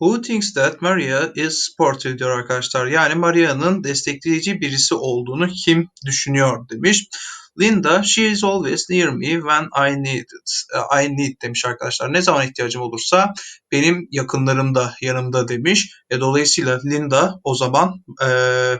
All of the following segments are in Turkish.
Who thinks that Maria is sportive diyor arkadaşlar. Yani Maria'nın destekleyici birisi olduğunu kim düşünüyor demiş. Linda, she is always near me when I need it. I need demiş arkadaşlar. Ne zaman ihtiyacım olursa benim yakınlarımda, yanımda demiş. E, dolayısıyla Linda o zaman e,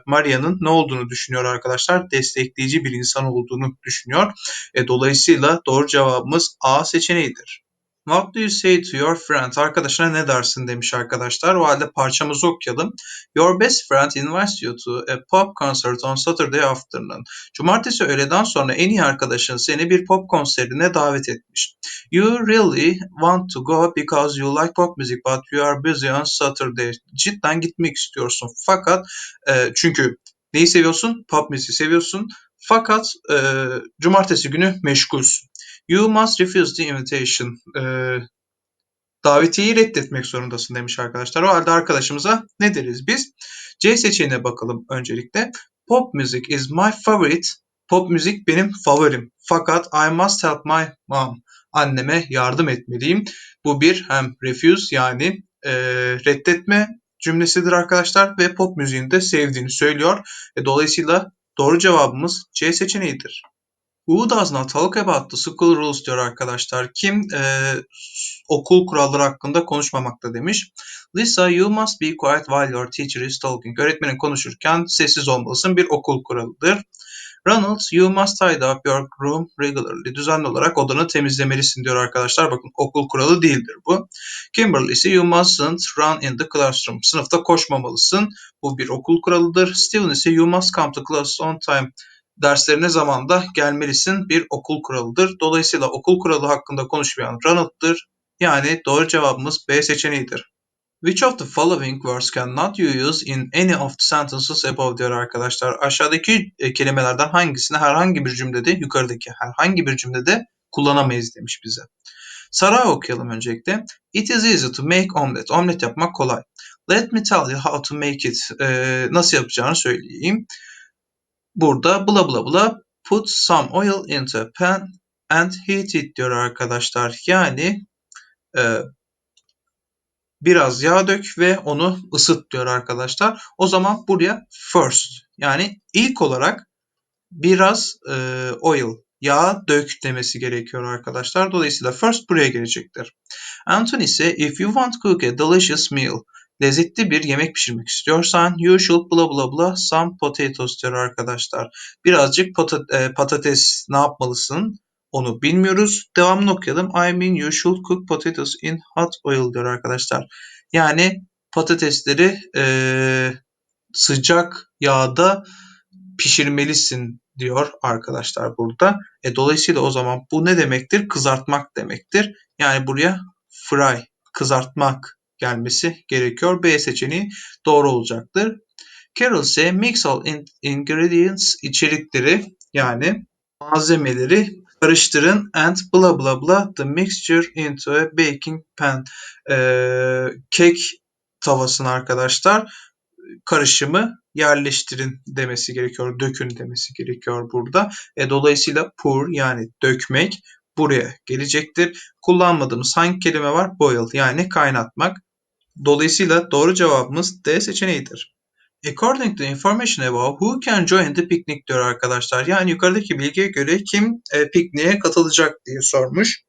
Maria'nın ne olduğunu düşünüyor arkadaşlar? Destekleyici bir insan olduğunu düşünüyor. E, dolayısıyla doğru cevabımız A seçeneğidir. What do you say to your friend? Arkadaşına ne dersin demiş arkadaşlar. O halde parçamızı okuyalım. Your best friend invites you to a pop concert on Saturday afternoon. Cumartesi öğleden sonra en iyi arkadaşın seni bir pop konserine davet etmiş. You really want to go because you like pop music but you are busy on Saturday. Cidden gitmek istiyorsun. Fakat e, çünkü neyi seviyorsun? Pop müziği seviyorsun. Fakat e, cumartesi günü meşgulsün. You must refuse the invitation. Ee, davetiyeyi reddetmek zorundasın demiş arkadaşlar. O halde arkadaşımıza ne deriz biz? C seçeneğine bakalım öncelikle. Pop music is my favorite. Pop müzik benim favorim. Fakat I must help my mom. Anneme yardım etmeliyim. Bu bir hem refuse yani e, reddetme cümlesidir arkadaşlar ve pop müziğini de sevdiğini söylüyor. E, dolayısıyla doğru cevabımız C seçeneğidir. Who does not talk about the school rules diyor arkadaşlar. Kim e, okul kuralları hakkında konuşmamakta demiş. Lisa you must be quiet while your teacher is talking. Öğretmenin konuşurken sessiz olmalısın bir okul kuralıdır. Ronald, you must tidy up your room regularly. Düzenli olarak odanı temizlemelisin diyor arkadaşlar. Bakın okul kuralı değildir bu. Kimberly ise you mustn't run in the classroom. Sınıfta koşmamalısın. Bu bir okul kuralıdır. Steven ise you must come to class on time derslerine zamanda gelmelisin bir okul kuralıdır. Dolayısıyla okul kuralı hakkında konuşmayan Ronald'dır. Yani doğru cevabımız B seçeneğidir. Which of the following words cannot you use in any of the sentences above diyor arkadaşlar. Aşağıdaki e, kelimelerden hangisini herhangi bir cümlede, yukarıdaki herhangi bir cümlede kullanamayız demiş bize. Sara okuyalım öncelikle. It is easy to make omelet. Omlet yapmak kolay. Let me tell you how to make it. Ee, nasıl yapacağını söyleyeyim. Burada bla bla bla put some oil into a pan and heat it diyor arkadaşlar. Yani e, biraz yağ dök ve onu ısıt diyor arkadaşlar. O zaman buraya first yani ilk olarak biraz e, oil yağ dök demesi gerekiyor arkadaşlar. Dolayısıyla first buraya gelecektir. Anthony ise if you want to cook a delicious meal Lezzetli bir yemek pişirmek istiyorsan should bla bla bla some potatoes diyor arkadaşlar. Birazcık patat e, patates ne yapmalısın onu bilmiyoruz. Devamını okuyalım. I mean you should cook potatoes in hot oil diyor arkadaşlar. Yani patatesleri e, sıcak yağda pişirmelisin diyor arkadaşlar burada. E, dolayısıyla o zaman bu ne demektir? Kızartmak demektir. Yani buraya fry, kızartmak gelmesi gerekiyor. B seçeneği doğru olacaktır. Carol ise mix all ingredients içerikleri yani malzemeleri karıştırın and bla bla bla the mixture into a baking pan. Ee, kek tavasına arkadaşlar karışımı yerleştirin demesi gerekiyor. Dökün demesi gerekiyor burada. E, dolayısıyla pour yani dökmek buraya gelecektir. Kullanmadığımız hangi kelime var? Boil yani kaynatmak. Dolayısıyla doğru cevabımız D seçeneğidir. According to information above, who can join the picnic diyor arkadaşlar. Yani yukarıdaki bilgiye göre kim e, pikniğe katılacak diye sormuş.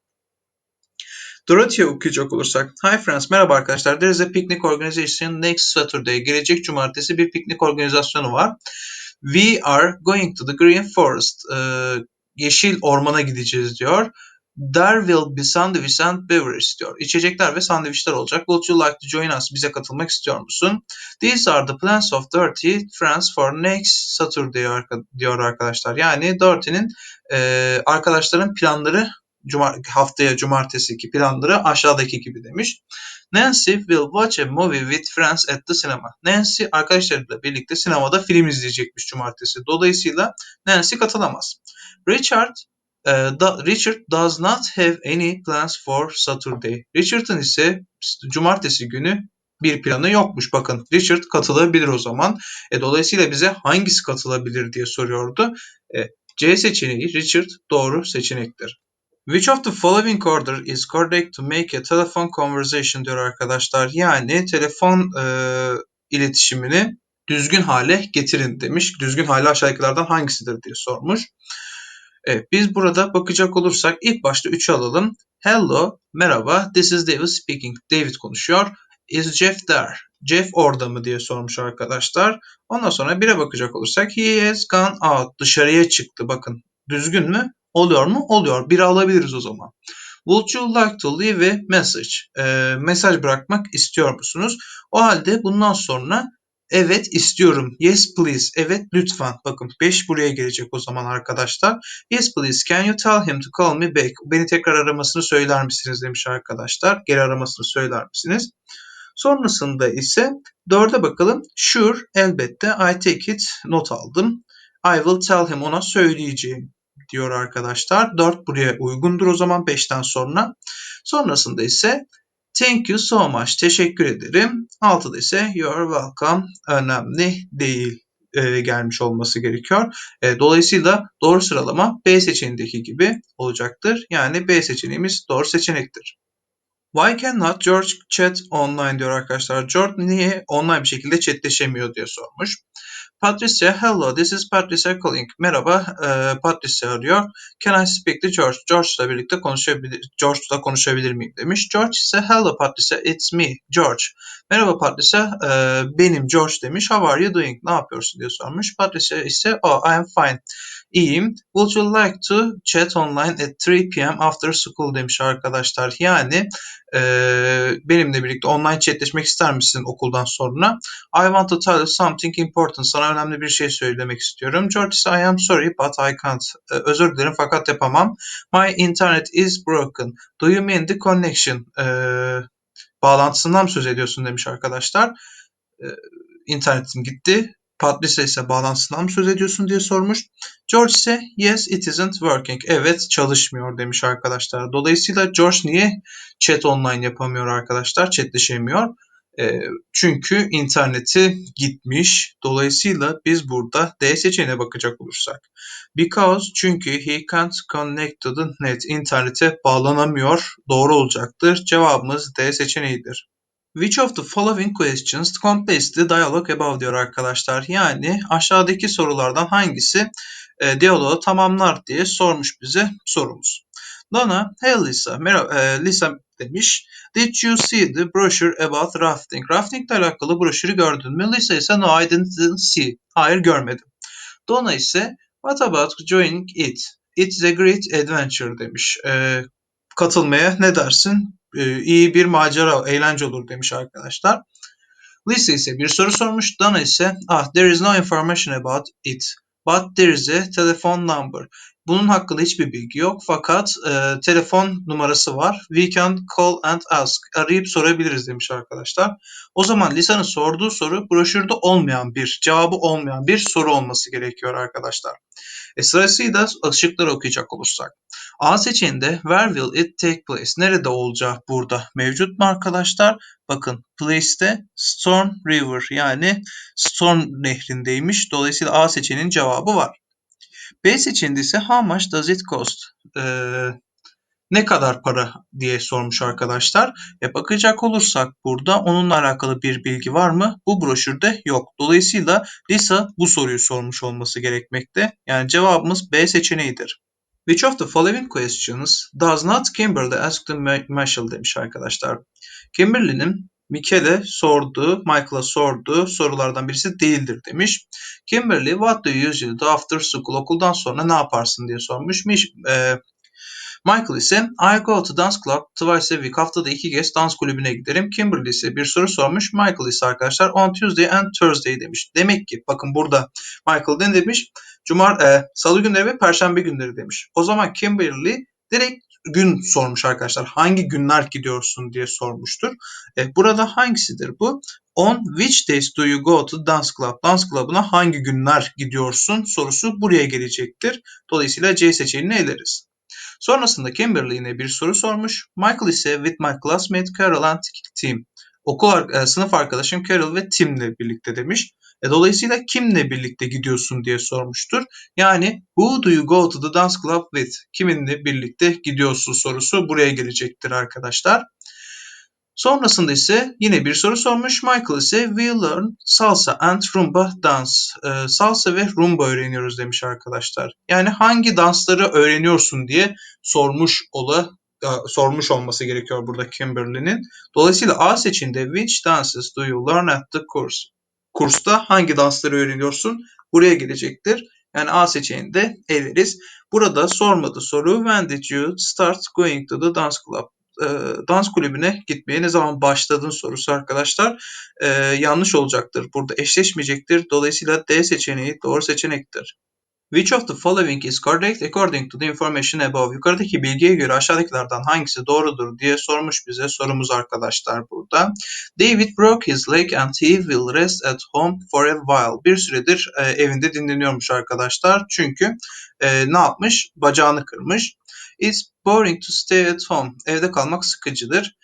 Dorothy okuyacak olursak. Hi friends, merhaba arkadaşlar. There is a picnic organization next Saturday. Gelecek cumartesi bir piknik organizasyonu var. We are going to the Green Forest. Ee, yeşil ormana gideceğiz diyor. There will be sandwich and beverage diyor. İçecekler ve sandviçler olacak. Would you like to join us? Bize katılmak istiyor musun? These are the plans of Dirty Friends for next Saturday diyor arkadaşlar. Yani Dirty'nin e, arkadaşların planları Cuma, haftaya cumartesiki planları aşağıdaki gibi demiş. Nancy will watch a movie with friends at the cinema. Nancy arkadaşlarıyla birlikte sinemada film izleyecekmiş cumartesi. Dolayısıyla Nancy katılamaz. Richard Uh, Richard does not have any plans for Saturday. Richard'ın ise cumartesi günü bir planı yokmuş. Bakın Richard katılabilir o zaman. E, dolayısıyla bize hangisi katılabilir diye soruyordu. E, C seçeneği Richard doğru seçenektir. Which of the following order is correct to make a telephone conversation diyor arkadaşlar. Yani telefon e, iletişimini düzgün hale getirin demiş. Düzgün hale aşağıdakilerden hangisidir diye sormuş. Evet, biz burada bakacak olursak ilk başta 3'ü alalım. Hello, merhaba, this is David speaking. David konuşuyor. Is Jeff there? Jeff orada mı diye sormuş arkadaşlar. Ondan sonra 1'e bakacak olursak he has gone out. Dışarıya çıktı. Bakın düzgün mü? Oluyor mu? Oluyor. 1'i alabiliriz o zaman. Would you like to leave a message? Ee, mesaj bırakmak istiyor musunuz? O halde bundan sonra Evet istiyorum. Yes please. Evet lütfen. Bakın 5 buraya gelecek o zaman arkadaşlar. Yes please can you tell him to call me back? Beni tekrar aramasını söyler misiniz demiş arkadaşlar. Geri aramasını söyler misiniz? Sonrasında ise 4'e bakalım. Sure elbette I take it not aldım. I will tell him ona söyleyeceğim diyor arkadaşlar. 4 buraya uygundur o zaman 5'ten sonra. Sonrasında ise Thank you so much. Teşekkür ederim. Altıda ise you're welcome. Önemli değil e, gelmiş olması gerekiyor. E, dolayısıyla doğru sıralama B seçeneğindeki gibi olacaktır. Yani B seçeneğimiz doğru seçenektir. Why cannot George chat online diyor arkadaşlar. George niye online bir şekilde chatleşemiyor diye sormuş. Patricia, hello, this is Patricia calling. Merhaba, e, Patricia arıyor. Can I speak to George? George ile birlikte konuşabilir, George ile konuşabilir miyim demiş. George ise hello Patricia, it's me, George. Merhaba Patricia, e, benim George demiş. How are you doing? Ne yapıyorsun diye sormuş. Patricia ise oh, I am fine. İyiyim. Would you like to chat online at 3 p.m. after school demiş arkadaşlar. Yani e, benimle birlikte online chatleşmek ister misin okuldan sonra? I want to tell you something important. Sana önemli bir şey söylemek istiyorum. George ise I am sorry but I can't. E, özür dilerim fakat yapamam. My internet is broken. Do you mean the connection? E, bağlantısından mı söz ediyorsun demiş arkadaşlar. E, internetim gitti. Patricia ise bağlantısından mı söz ediyorsun diye sormuş. George ise yes it isn't working. Evet çalışmıyor demiş arkadaşlar. Dolayısıyla George niye chat online yapamıyor arkadaşlar? Chatleşemiyor. E, çünkü interneti gitmiş. Dolayısıyla biz burada D seçeneğine bakacak olursak. Because çünkü he can't connect to the net. İnternete bağlanamıyor. Doğru olacaktır. Cevabımız D seçeneğidir. Which of the following questions completes the dialogue above diyor arkadaşlar. Yani aşağıdaki sorulardan hangisi e, diyaloğu tamamlar diye sormuş bize sorumuz. Donna, hey Lisa, merhaba, e, Lisa demiş. Did you see the brochure about rafting? Rafting ile alakalı broşürü gördün mü? Lisa ise no I didn't see. Hayır görmedim. Donna ise what about joining it? It's a great adventure demiş. E, katılmaya ne dersin? E, iyi bir macera, eğlence olur demiş arkadaşlar. Lisa ise bir soru sormuş. Donna ise ah there is no information about it. But there is a telephone number. Bunun hakkında hiçbir bilgi yok fakat e, telefon numarası var. We can call and ask. Arayıp sorabiliriz demiş arkadaşlar. O zaman Lisa'nın sorduğu soru broşürde olmayan bir, cevabı olmayan bir soru olması gerekiyor arkadaşlar. E sırasıyla ışıkları okuyacak olursak. A seçeneğinde where will it take place? Nerede olacağı burada mevcut mu arkadaşlar? Bakın place'te Storm River yani Storm nehrindeymiş. Dolayısıyla A seçeneğinin cevabı var. B seçeneğinde ise how much does it cost? Ee, ne kadar para diye sormuş arkadaşlar. E bakacak olursak burada onunla alakalı bir bilgi var mı? Bu broşürde yok. Dolayısıyla Lisa bu soruyu sormuş olması gerekmekte. Yani cevabımız B seçeneğidir. Which of the following questions does not Kimberly ask the Marshall demiş arkadaşlar. Kimberly'nin Mikel'e sorduğu, Michael'a sorduğu sorulardan birisi değildir demiş. Kimberly, what do you usually do after school? Okuldan sonra ne yaparsın diye sormuş. E, Michael ise I go to dance club twice a week. Haftada iki kez dans kulübüne giderim. Kimberly ise bir soru sormuş. Michael ise arkadaşlar on Tuesday and Thursday demiş. Demek ki bakın burada Michael ne demiş? Cumar, e, Salı günleri ve Perşembe günleri demiş. O zaman Kimberly direkt gün sormuş arkadaşlar. Hangi günler gidiyorsun diye sormuştur. E, burada hangisidir bu? On which days do you go to dance club? Dance club'ına hangi günler gidiyorsun sorusu buraya gelecektir. Dolayısıyla C seçeneğini eleriz. Sonrasında Kimberly yine bir soru sormuş. Michael ise with my classmate Carol and Tim. Okul e, sınıf arkadaşım Carol ve Tim'le birlikte demiş. E, dolayısıyla kimle birlikte gidiyorsun diye sormuştur. Yani who do you go to the dance club with? Kiminle birlikte gidiyorsun sorusu buraya gelecektir arkadaşlar. Sonrasında ise yine bir soru sormuş. Michael ise we learn salsa and rumba dance. Ee, salsa ve rumba öğreniyoruz demiş arkadaşlar. Yani hangi dansları öğreniyorsun diye sormuş ola e, sormuş olması gerekiyor burada Kimberly'nin. Dolayısıyla A seçeneğinde which dances do you learn at the course? Kursta hangi dansları öğreniyorsun? Buraya gelecektir. Yani A seçeneğinde eleriz. Burada sormadı soru. When did you start going to the dance club? e, dans kulübüne gitmeye ne zaman başladın sorusu arkadaşlar e, yanlış olacaktır. Burada eşleşmeyecektir. Dolayısıyla D seçeneği doğru seçenektir. Which of the following is correct according to the information above? Yukarıdaki bilgiye göre aşağıdakilerden hangisi doğrudur diye sormuş bize sorumuz arkadaşlar burada. David broke his leg and he will rest at home for a while. Bir süredir e, evinde dinleniyormuş arkadaşlar. Çünkü e, ne yapmış? Bacağını kırmış. It's boring to stay at home. Evde kalmak sıkıcıdır.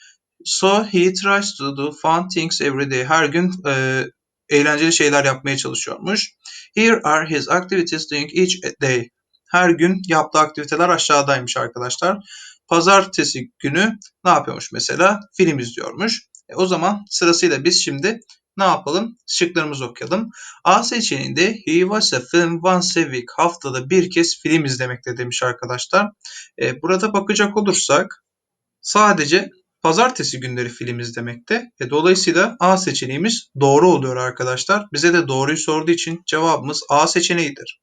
So he tries to do fun things every day. Her gün e, eğlenceli şeyler yapmaya çalışıyormuş. Here are his activities doing each day. Her gün yaptığı aktiviteler aşağıdaymış arkadaşlar. Pazartesi günü ne yapıyormuş mesela? Film izliyormuş. E, o zaman sırasıyla biz şimdi ne yapalım? Şıklarımızı okuyalım. A seçeneğinde he was a film once a week. Haftada bir kez film izlemekte demiş arkadaşlar. E, burada bakacak olursak sadece pazartesi günleri film izlemekte. E, dolayısıyla A seçeneğimiz doğru oluyor arkadaşlar. Bize de doğruyu sorduğu için cevabımız A seçeneğidir.